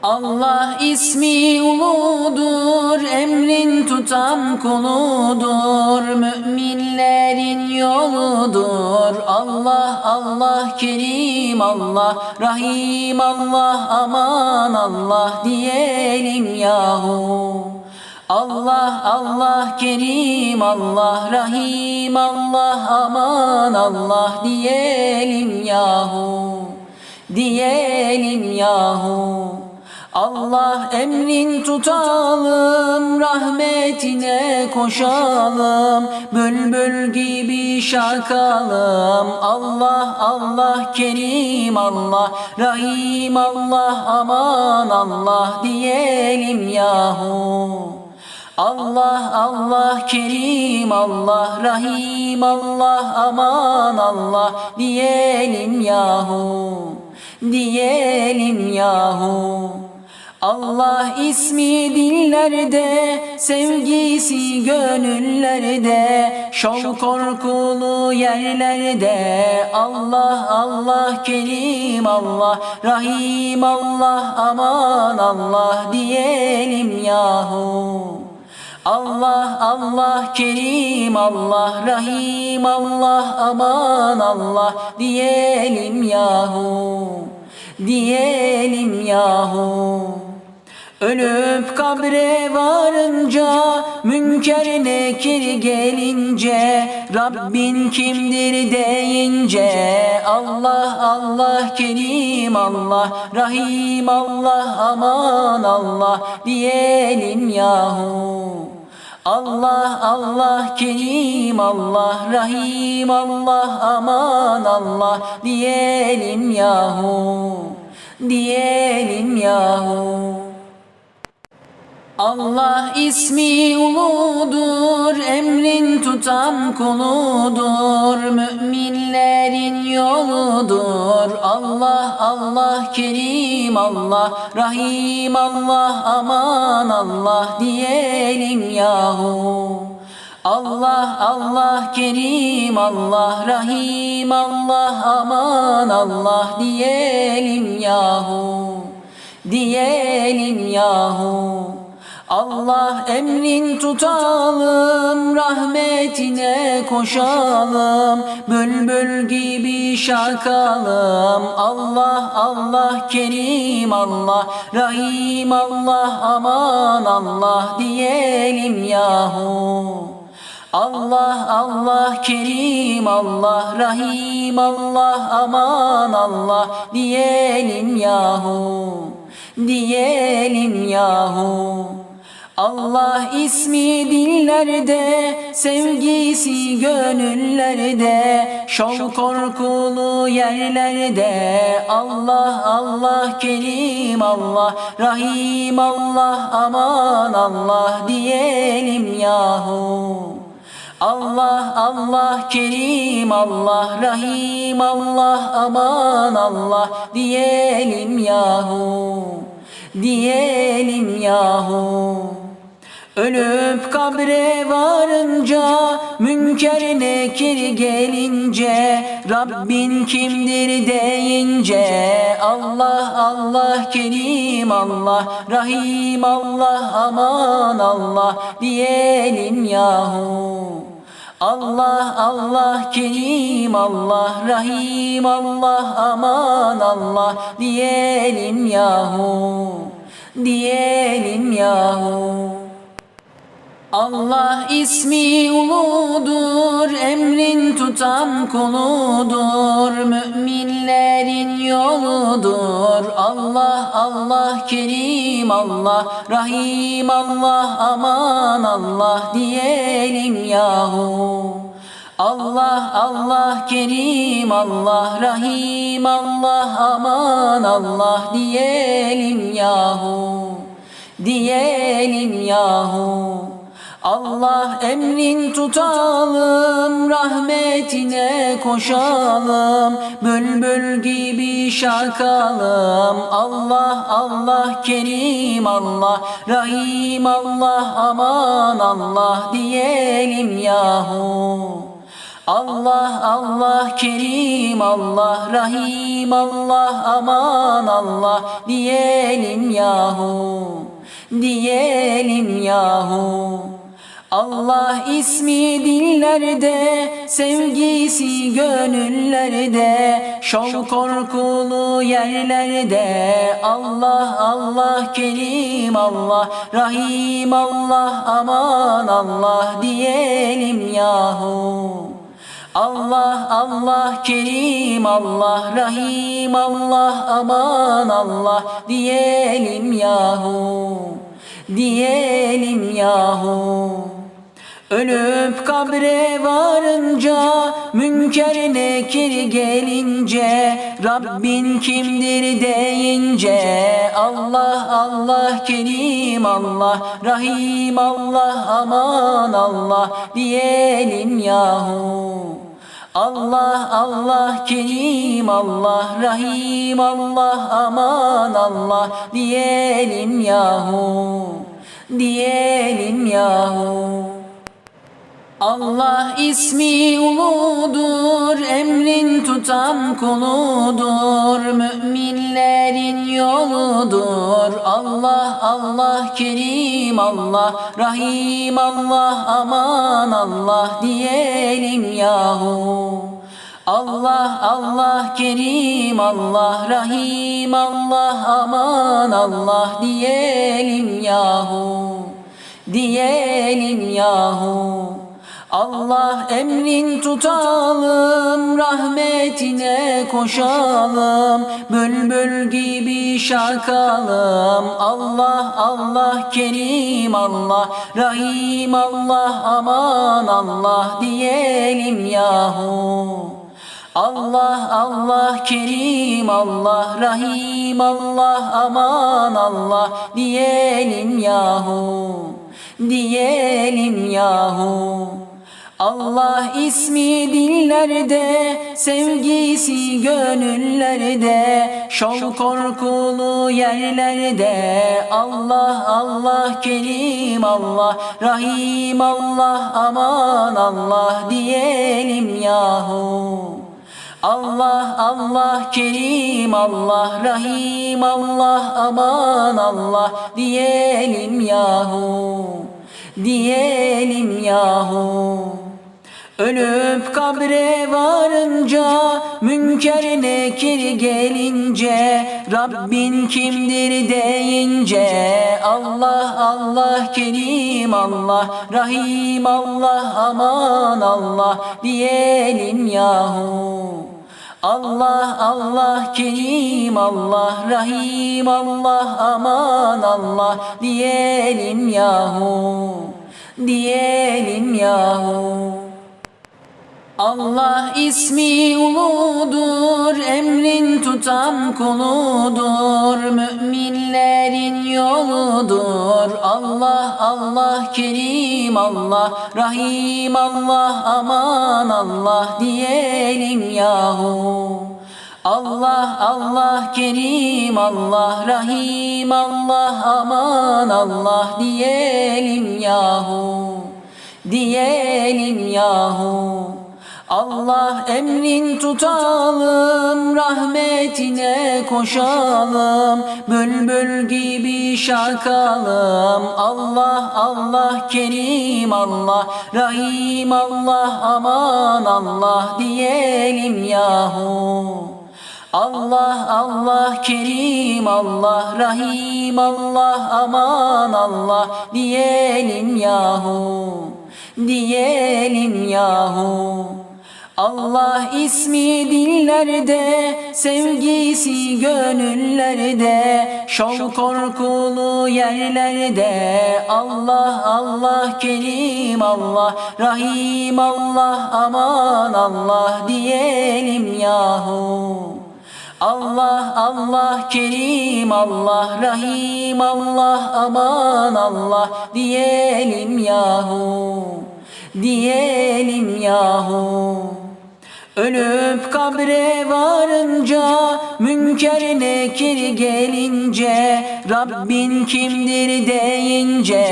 Allah ismi uludur, emrin tutan kuludur, müminlerin yoludur. Allah, Allah, Kerim Allah, Rahim Allah, aman Allah diyelim yahu. Allah, Allah, Kerim Allah, Rahim Allah, aman Allah diyelim yahu. Diyelim yahu. Allah emrin tutalım, rahmetine koşalım, bülbül gibi şarkalım. Allah, Allah, Kerim Allah, Rahim Allah, aman Allah diyelim yahu. Allah, Allah, Kerim Allah, Rahim Allah, aman Allah diyelim yahu. Diyelim yahu. Allah ismi dillerde, sevgisi gönüllerde, şov korkulu yerlerde. Allah Allah Kerim Allah, Rahim Allah, aman Allah diyelim yahu. Allah Allah Kerim Allah Rahim Allah aman Allah diyelim yahu diyelim yahu Ölüp kabre varınca Münker nekir gelince Rabbin kimdir deyince Allah Allah Kerim Allah Rahim Allah aman Allah diyelim yahu. Allah Allah Kerim Allah Rahim Allah aman Allah diyelim yahu. Diyelim yahu Allah ismi uludur, emrin tutan kuludur, müminlerin yoludur. Allah, Allah, Kerim Allah, Rahim Allah, aman Allah diyelim yahu. Allah, Allah, Kerim Allah, Rahim Allah, aman Allah diyelim yahu. Diyelim yahu. Allah emrin tutalım, rahmetine koşalım, bülbül gibi şarkalım. Allah, Allah, Kerim Allah, Rahim Allah, aman Allah diyelim yahu. Allah, Allah, Kerim Allah, Rahim Allah, aman Allah diyelim yahu. Diyelim yahu. Allah ismi dillerde, sevgisi gönüllerde, şov korkulu yerlerde. Allah Allah Kerim Allah, Rahim Allah, aman Allah diyelim yahu. Allah Allah Kerim Allah, Rahim Allah, aman Allah diyelim yahu. Diyelim yahu. Ölüp kabre varınca Münker nekir gelince Rabbin kimdir deyince Allah Allah Kerim Allah Rahim Allah aman Allah diyelim yahu. Allah Allah Kerim Allah Rahim Allah aman Allah diyelim yahu. Diyelim yahu Allah ismi uludur, emrin tutan kuludur, müminlerin yoludur. Allah Allah Kerim Allah, Rahim Allah, aman Allah diyelim yahu. Allah Allah Kerim Allah Rahim Allah aman Allah diyelim yahu diyelim yahu Allah emrin tutalım, rahmetine koşalım, bülbül gibi şarkalım. Allah, Allah, Kerim Allah, Rahim Allah, aman Allah diyelim yahu. Allah Allah Kerim Allah. Rahim Allah aman Allah diyelim yahu. Diyelim yahu Allah ismi dillerde, sevgisi gönüllerde, şov korkulu yerlerde. Allah Allah Kerim Allah, Rahim Allah aman Allah diyelim yahu. Allah Allah Kerim Allah Rahim Allah aman Allah diyelim yahu diyelim yahu Ölüp kabre varınca Münker nekir gelince Rabbin kimdir deyince Allah Allah Kerim Allah Rahim Allah aman Allah diyelim yahu. Allah Allah Kerim Allah Rahim Allah aman Allah diyelim yahu. Diyelim yahu Allah ismi uludur, emrin tutan kuludur, müminlerin yoludur. Allah Allah Kerim Allah, Rahim Allah, aman Allah diyelim yahu. Allah Allah Kerim Allah Rahim Allah aman Allah diyelim yahu diyelim yahu Allah emrin tutalım, rahmetine koşalım, bülbül gibi şarkalım. Allah Allah Kerim Allah, Rahim Allah aman Allah diyelim yahu. Allah Allah Kerim Allah. Rahim Allah aman Allah diyelim yahu. Diyelim yahu Allah ismi dillerde, sevgisi gönüllerde, şov korkulu yerlerde. Allah Allah Kerim Allah, Rahim Allah aman Allah diyelim yahu. Allah Allah Kerim Allah Rahim Allah aman Allah diyelim yahu diyelim yahu Ölüp kabre varınca Münker nekir gelince Rabbin kimdir deyince Allah Allah Kerim Allah Rahim Allah aman Allah diyelim yahu. Allah Allah Kerim Allah Rahim Allah aman Allah diyelim yahu. Diyelim yahu Allah ismi uludur, emrin tutan kuludur, müminlerin yoludur. Allah Allah Kerim Allah, Rahim Allah aman Allah diyelim yahu. Allah Allah Kerim Allah Rahim Allah aman Allah diyelim yahu diyelim yahu Allah emrin tutalım, rahmetine koşalım, bülbül gibi şarkalım. Allah Allah Kerim Allah, Rahim Allah aman Allah diyelim yahu. Allah Allah Kerim Allah. Rahim Allah aman Allah diyelim yahu. Diyelim yahu Allah ismi dillerde, sevgisi gönüllerde, şov korkulu yerlerde. Allah Allah Kerim Allah, Rahim Allah aman Allah diyelim yahu. Allah Allah Kerim Allah Rahim Allah aman Allah diyelim yahu diyelim yahu Ölüp kabre varınca Münker nekir gelince Rabbin kimdir deyince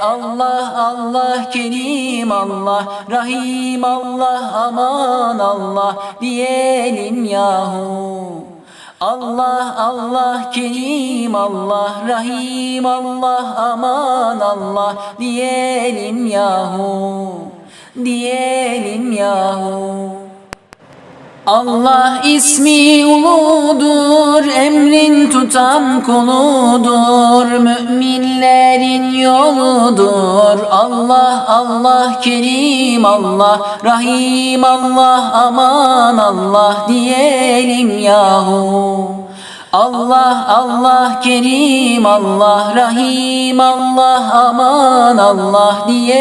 Allah Allah Kerim Allah Rahim Allah aman Allah diyelim yahu. Allah Allah Kerim Allah Rahim Allah aman Allah diyelim yahu. Diyelim yahu Allah ismi uludur, emrin tutan kuludur, müminlerin yoludur. Allah, Allah, Kerim Allah, Rahim Allah, aman Allah diyelim yahu. Allah, Allah, Kerim Allah, Rahim Allah, aman Allah diye